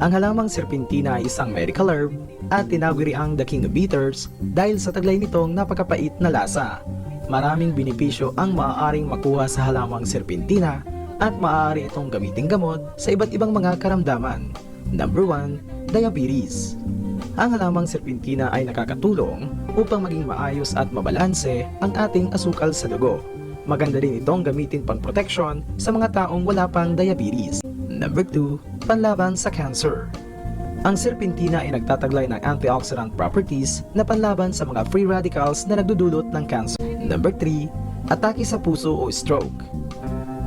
Ang halamang serpentina ay isang medical herb at tinawag ang the king of bitters dahil sa taglay nitong napakapait na lasa. Maraming benepisyo ang maaaring makuha sa halamang serpentina at maaari itong gamiting gamot sa iba't ibang mga karamdaman. Number 1, diabetes. Ang halamang serpentina ay nakakatulong upang maging maayos at mabalanse ang ating asukal sa dugo. Maganda rin itong gamitin pang protection sa mga taong wala pang diabetes. Number 2, panlaban sa cancer. Ang serpentina ay nagtataglay ng antioxidant properties na panlaban sa mga free radicals na nagdudulot ng cancer. Number 3, atake sa puso o stroke.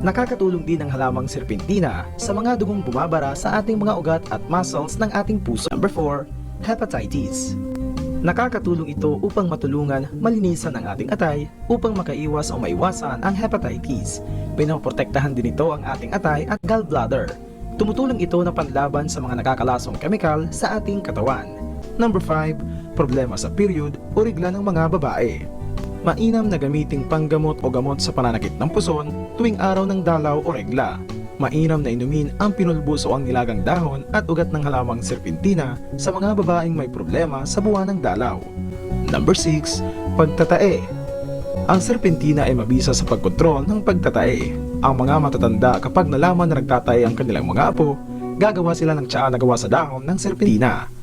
Nakakatulong din ang halamang serpentina sa mga dugong bumabara sa ating mga ugat at muscles ng ating puso. Number 4, hepatitis. Nakakatulong ito upang matulungan malinisan ang ating atay upang makaiwas o maiwasan ang hepatitis. Pinoprotektahan din ito ang ating atay at gallbladder. Tumutulong ito na panlaban sa mga nakakalasong kemikal sa ating katawan. Number 5, problema sa period o rigla ng mga babae. Mainam na gamiting panggamot o gamot sa pananakit ng puson tuwing araw ng dalaw o regla. Mainam na inumin ang pinulbos o ang nilagang dahon at ugat ng halamang serpentina sa mga babaeng may problema sa buwan ng dalaw. Number 6. Pagtatae Ang serpentina ay mabisa sa pagkontrol ng pagtatae. Ang mga matatanda kapag nalaman na nagtatae ang kanilang mga apo, gagawa sila ng tsaa na gawa sa dahon ng serpentina.